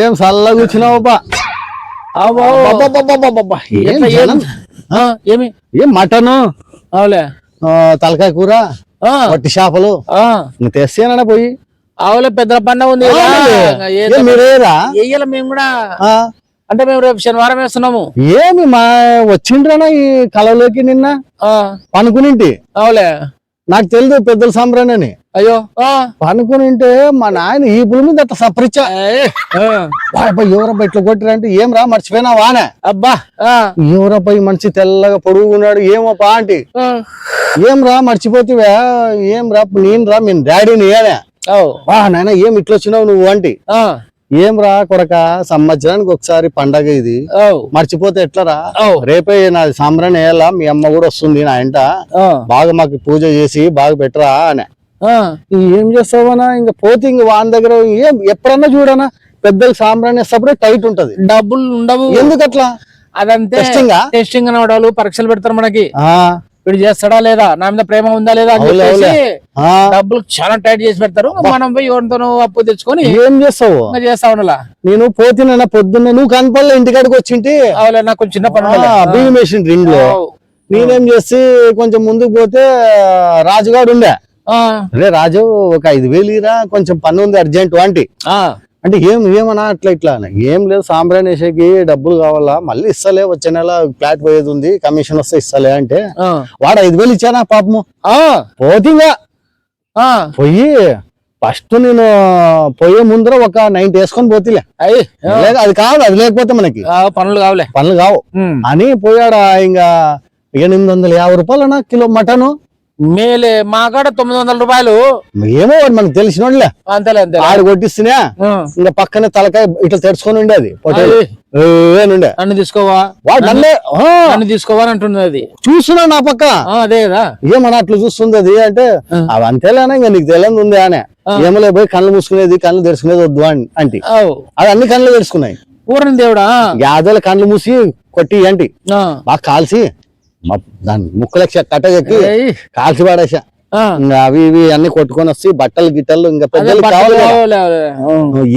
ఏం చల్లగా కూర్చున్నావు ఏమి? ఏం మటను? అవులే. తలకాయ కూర? వట్టి చేపలు? తెస్తేనా పోయి? అవులే పెద్ద పండుగ ఉంది మీరేరా వెయ్యాల మేము కూడా. అంటే మేము రేపు శనివారం వేస్తున్నాము. ఏమి మా వచ్చిండ్రనా ఈ కళలోకి నిన్న? ఆ, పనుకునింటి? అవులే. నాకు తెలియదు పెద్దల సంబరాన్ని అయ్యో. ఆ, పనుకునింటే మా నాయన ఈ పులి మీద అట్లా ఆ, ఎవరబ్బా ఇట్లా కొట్టిరంటే ఏం రా మర్చిపోయినా వానే. అబ్బా. ఆ, ఎవరబ్బా ఈ మనిషి తెల్లగా పొడుగున్నాడు ఏమోపా ఆంటీ? ఏం రా మర్చిపోతివా ఏం రా నేను రా మీ డాడీని ఏనే వా నాయన ఏం ఇట్లా వచ్చినావు నువ్వు ఆంటీ? ఆ, ఏం రా కొడక? సంవత్సరానికి ఒకసారి పండగ ఇది. మర్చిపోతే ఎట్లరా? రేపే నాది సాంబ్రాన్ని వేయాలా? మీ అమ్మ కూడా వస్తుంది నా ఇంట. బాగా మాకు పూజ చేసి బాగా పెట్టరా అని. ఏం చేస్తావనా ఇంకా పోతే ఇంక వాని దగ్గర ఏం? ఎప్పుడన్నా చూడనా? పెద్దలు సాంబ్రాన్ని వేస్తప్పుడే టైట్ ఉంటది. డబ్బులు ఉండవు. ఎందుకు అట్లా అదంతే? టెస్టింగ్ అనే వాళ్ళు పరీక్షలు పెడతారు మనకి. వీడు చేస్తాడా లేదా? నా మీద ప్రేమ ఉందా లేదా అని చెప్పేసి డబ్బులు చాలా టైట్ చేసి పెడతారు. మనం పోయి ఎవరితోనో అప్పు తెచ్చుకొని ఏం చేస్తావు? చేస్తా ఉండాలా? నేను పోతినా పొద్దున్న. నువ్వు కనపడలే ఇంటికాడికి వచ్చింటి? అవులే నాకు కొంచెం చిన్న పని. బియ్యం వేసిండ్రు ఇంట్లో. నేనేం చేసి కొంచెం ముందుకు పోతే రాజుగాడు ఉండే. అరే రాజు ఒక ఐదు వేలు ఇరా కొంచెం పని ఉంది అర్జెంట్ వంటి ఆ, అంటే ఏం ఏమన్నా అట్లా ఇట్లా. ఏం లేదు సాంబ్రాన్ వేసేకి డబ్బులు కావాలా? మళ్ళీ ఇస్తలే వచ్చే నెల ఫ్లాట్ పోయేది ఉంది కమిషన్ వస్తే ఇస్తలే అంటే వాడు ఐదు వేలు ఇచ్చానా పాపము? ఆ, పోతిగా ఆ, పోయి ఫస్ట్ నేను పోయే ముందర ఒక నైన్టీ వేసుకొని పోతిలే. అయ్యి, అది కాదు అది లేకపోతే మనకి. ఆ, పనులు కావులే. పనులు కావు. అని పోయాడా ఇంకా ఎనిమిది వందల యాభై రూపాయలనా కిలో మటను. మేలే మా కాడ తొమ్మిది వందల రూపాయలు. ఏమో మనకు అంతేలే అంతే ఆడు కొట్టిస్తేనే ఇంకా పక్కనే తలకాయ ఇట్లా తెరుచుకొని ఉండేది. ఉండే. నన్ను తీసుకోవా? వాడు నన్నే ఆ, నన్ను తీసుకోవా అంటుంది అది. చూస్తున్నా నా పక్క. అదే కదా. ఏమన్నా అట్లా చూస్తుంది అది అంటే అవి అంతేలేనా ఇంకా నీకు తెలియదు ఉంది అనే. ఏమలే పోయి కళ్ళు మూసుకునేది కళ్ళు తెరుచుకునేది వద్దు అని అంటి. అవు. అది అన్ని కళ్ళు తెరుచుకున్నాయి. ఊరని దేవుడా? యాదల కళ్ళు మూసి కొట్టి అంటి. బాగా కాల్చి దాని ముక్కలకి కట్టగెక్కి కాల్చి పాడేసా ఇంకా అవి ఇవి అన్ని కొట్టుకొని వస్తే బట్టలు గిట్టలు ఇంకా పెద్దలు కావాలి.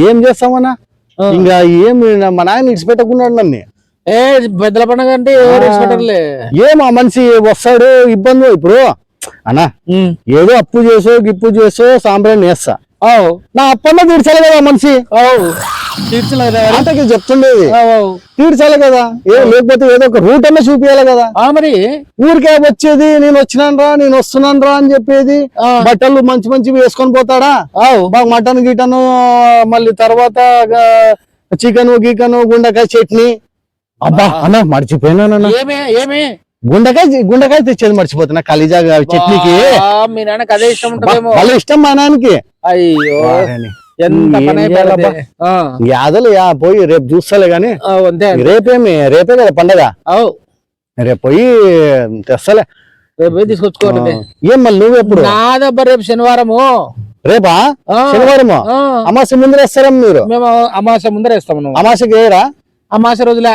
ఏం చేస్తామన్నా. ఇంకా ఏం మా నాయన ఇడిచిపెట్టకున్నాడు నన్ను. ఏ పెద్దల పండుగ అంటే ఏం ఆ. మనిషి వస్తాడు ఇబ్బంది ఇప్పుడు అన్నా ఏదో అప్పు చేసో గిప్పు చేసో సాంబ్రాన్ని వేస్తా నా అప్పన్న తీర్చాలి కదా మనిషి. అంతకి చెప్తుండేది. తీర్చాలి కదా. ఏ లేకపోతే ఏదో ఒక రూట్ అన్న చూపించాలి కదా. ఆ మరి? ఊరికే వచ్చేది నేను వచ్చినాను రా నేను వస్తున్నాను రా అని చెప్పేది. బట్టలు మంచి మంచివి వేసుకొని పోతాడా? బాగా మటన్ గిటను మళ్ళీ తర్వాత చికెన్ గీకను గుండెకాయ చట్నీ. అబ్బా అన్న మర్చిపోయినానన్న ఏమే గుండెకాయ గుండెకాయ తెచ్చేది మర్చిపోతున్నా కలిజా చట్నీకి. మీ నాన్నకి అదే ఇష్టం ఉంటుందేమో. ఇష్టం మా నాన్నకి. అయ్యో. యాదలు యా పోయి రేపు చూస్తాలే గాని. రేపేమి రేపే కదా పండగ? రేపు పోయి తెస్తలే. రేపు తీసుకొచ్చుకోవాలి ఏం మళ్ళీ నువ్వు ఎప్పుడు? నాదబ్బా రేపు శనివారము. రేపా? ఆ, శనివారం ఆ, అమాస ముందు వేస్తారా మీరు? మేము అమాస ముందర వేస్తాము నువ్వు. అమాసకి ఏరా అమాస రోజులే.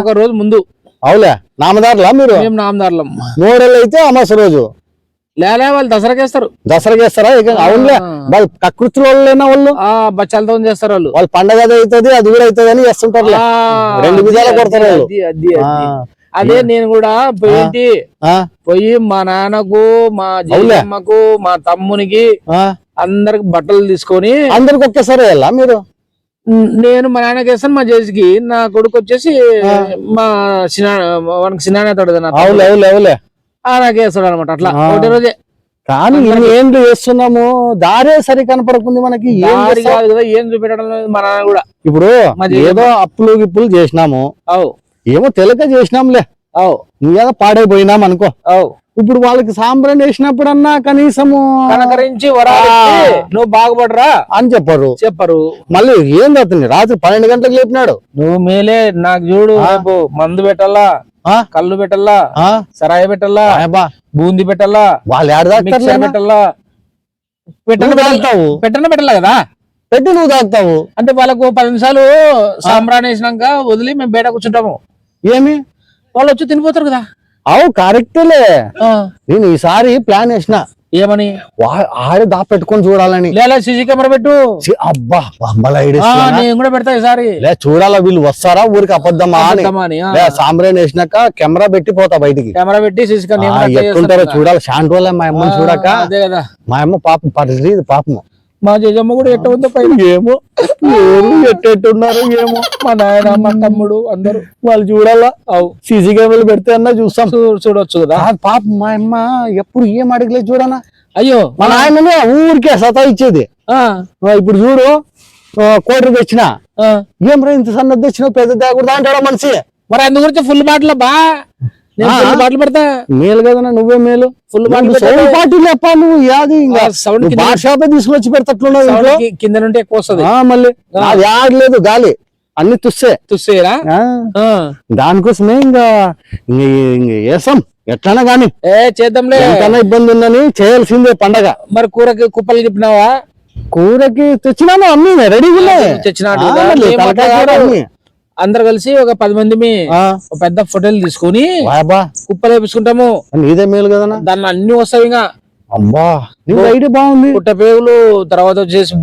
ఒక రోజు ముందు. అవులే. నామదారులా మీరు? మేము నామదారులం. మూడేళ్ళు అయితే అమాస రోజు. లేలే వాళ్ళు దసరాకి వేస్తారు. దసరాకి వేస్తారా? ఇక అవునులే. వాళ్ళు ప్రకృతిలో వాళ్ళేనా వాళ్ళు? బచ్చాలతో చేస్తారు వాళ్ళు. వాళ్ళ పండగ అది అవుతుంది అది కూడా అవుతుంది అని చేస్తుంటారు రెండు విధాలు కొడతారు. అది, నేను కూడా పోయింటి. పోయి మా నాన్నకు మా అవులే. జయమ్మకు మా తమ్మునికి అందరికి బట్టలు తీసుకొని అందరికి ఒకేసారి మీరు? నేను మా నాన్నకి వేస్తాను మా జేజీకి నా కొడుకు వచ్చేసి మా సినా వానికి సినానేతాడు నా అవులే అవులే అవులే నాకు వేస్తాడు అనమాట అట్లా. ఒకటి రోజే. కానీ ఏండ్లు చేస్తున్నాము దారే సరి కనపడకుంది మనకి ఏం? కాదు కదా ఏం చూపెట్టడం లేదు మా నాన్న కూడా. ఇప్పుడు ఏదో అప్పులు గిప్పులు చేసినాము. అవు. ఏమో తెలియక చేసినాంలే. అవు. నువ్వేదో పాడైపోయినాం అనుకో. అవు. ఇప్పుడు వాళ్ళకి సాంబ్రాన్ని వేసినప్పుడన్నా కనీసము కనకరించి నువ్వు బాగుపడరా? అని చెప్పరు. చెప్పరు. మళ్ళీ ఏం రాత్రి పన్నెండు గంటలకు లేపినాడు. నువ్వు మేలే నాకు చూడు మందు పెట్టాలా? కళ్ళు పెట్టాలా ఆ? సరాయి పెట్టాలా అబ్బా, బూందీ పెట్టాలా వాళ్ళు ఏడ మిక్సర్ తాగుతారు పెట్టాలా పెట్టన తాగుతావు పెట్టన పెట్టాలా కదా? పెట్టి నువ్వు తాగుతావు అంటే వాళ్ళకు పది నిమిషాలు సాంబ్రాన్ని వేసినాక వదిలి మేము బయట కూర్చుంటాము. ఏమి? వాళ్ళు వచ్చి తినిపోతారు కదా. అవు కరెక్టేలే నేను ఈసారి ప్లాన్ వేసిన. ఏమని? ఆడే దా పెట్టుకొని చూడాలని లేదా సీసీ కెమెరా పెట్టు. అబ్బా. నేను కూడా పెడతా ఈసారి. లే చూడాలా వీళ్ళు వస్తారా? ఊరికి అబద్ధమా అని. సాంబ్రాన్ వేసినాక కెమెరా పెట్టి పోతా బయటికి. కెమెరా పెట్టి సీసీ ఆ, ఎట్లుంటారో చూడాలి. వల్ల మా అమ్మని చూడక. మా అమ్మ పాపం పరిస్థితి పాపము. మా జేజమ్మ కూడా ఎట్ట ఉందో పైన. ఏమో ఎవరు ఎట్టెట్టున్నారు ఏమో. మా నాయన మా తమ్ముడు అందరూ. వాళ్ళు చూడాలా? అవు. సీసీ కెమెరాలు పెడితే అన్నా చూస్తాం. చూడొచ్చు కదా. పాప మా అమ్మ ఎప్పుడు ఏం అడగలేదు చూడనా? అయ్యో. మా నాయననే ఊరికే సతా ఇచ్చేది ఇప్పుడు చూడు కోటి తెచ్చిన. ఏం రా ఇంత సన్నది తెచ్చినావు పెద్ద తేకూడదా అంటాడా మనిషి? మరి అందు గురించి ఫుల్ బాటిల్ బా. బాటిల్ పెడతా. మేలు కదనా నువ్వే మేలు. ఫుల్ సౌండ్ పార్టీ లేప్ప నువ్వు యాది సౌండ్ నువ్వు కింద- బార్ షాపే తీసుకొచ్చి పెడతట్లున్నావు కింద నుండి ఎక్కువ వస్తుంది. మళ్ళీ. అది యాడలేదు గాలి. అన్ని తుస్సే. ఆ. దానికోసమే ఇంకా వేసాం ఎట్లనా గాని ఏ చేద్దాంలే. ఎంతైనా ఇబ్బంది ఉందని చేయాల్సిందే పండగ. మరి కూరకి కుప్పలు చెప్పినావా కూరకి తెచ్చినాను అన్ని రెడీగా ఉన్నాయి. తెచ్చినాడు కదా. అందరు కలిసి ఒక పది మంది పెద్ద ఫోటోలు తీసుకొని కుప్పలు వేపించుకుంటాము. నీదే మేలు కదనా దాన్ని అన్ని వస్తాయి ఇంకా. అబ్బా ఐడియా బాగుంది. పుట్టపేగులు తర్వాత వచ్చేసి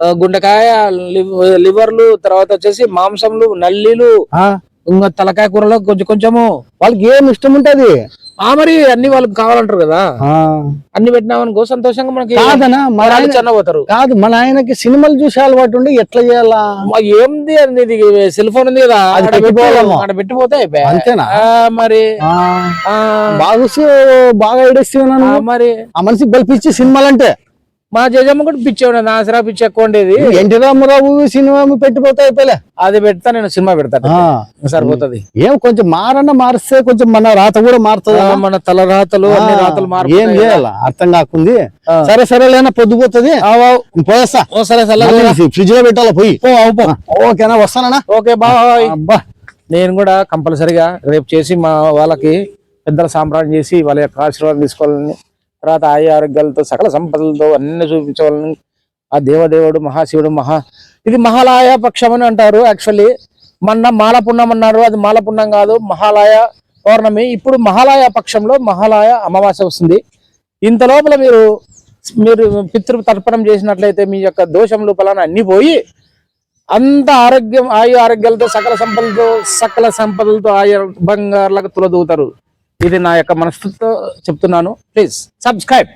గుండెకాయ లివ్- లివర్లు తర్వాత వచ్చేసి మాంసంలు నల్లీలు ఆ, ఇంకా తలకాయ కూరలో కొంచెం కొంచెము. వాళ్ళకి ఏం ఇష్టం ఉంటది? ఆ మరి అన్ని వాళ్ళకి కావాలంటారు కదా? అన్ని పెట్టినామనుకో సంతోషంగా మనకి కాదనా? మా వాళ్ళు నాయన చన్నపోతారు కాదు మా నాయనకి సినిమాలు చూసే అలవాటు ఉండి ఎట్లా చేయాలా? ఏంది అది ఇది? సెల్ ఫోన్ ఉంది కదా అది. ఆడ పెట్టిపోతే. అంతేనా? మరి బాగా బాగా ఆ, మరి ఆ మనిషి బలిపించి సినిమాలంటే. మా జజమ్మ కూడా పిచ్చి ఉన్నది నాసరా పిచ్చి ఎక్కువ ఉండేది ఎన్టీ రామారావు సినిమా పెట్టిపోతే అయిపోలే. అది పెడతా నేను సినిమా పెడతాను ఆ, సరిపోతుంది. ఏం కొంచెం మారన్న మారిస్తే కొంచెం మన రాత కూడా మారుతుంది? మన తల రాతలు అన్ని రాతలు ఏం మార్పు చేయాల? అర్థం కాకుంది. సరే సరే లేనా పొద్దుపోతుంది? పోయేస్తా. సరే సరే ఫ్రిడ్జ్లో పెట్టాలా పోయి. ఓకేనా వస్తానా ఓకే బాయ్ అబ్బా. నేను కూడా కంపల్సరిగా రేపు చేసి మా వాళ్ళకి పెద్దల సాంప్రదాయం చేసి వాళ్ళ యొక్క ఆశీర్వాదం తీసుకోవాలని తర్వాత ఆయ ఆరోగ్యాలతో సకల సంపదలతో అన్ని చూపించవాలని ఆ దేవదేవుడు మహాశివుడు మహా ఇది మహాలయ పక్షం అని అంటారు యాక్చువల్లీ మొన్న మాల పుణ్యం అన్నారు అది మాల పుణ్యం కాదు మహాలయ పౌర్ణమి. ఇప్పుడు మహాలయ పక్షంలో మహాలయ అమావాస్య వస్తుంది. ఇంత లోపల మీరు మీరు పితృ తర్పణం చేసినట్లయితే మీ యొక్క దోషం లోపల అన్ని పోయి అంత ఆరోగ్యం ఆయు ఆరోగ్యాలతో సకల సంపదలతో సకల సంపదలతో ఆయు బంగారులకు తులదూతారు ఇది నా యొక్క మనసుతో చెప్తున్నాను. Please subscribe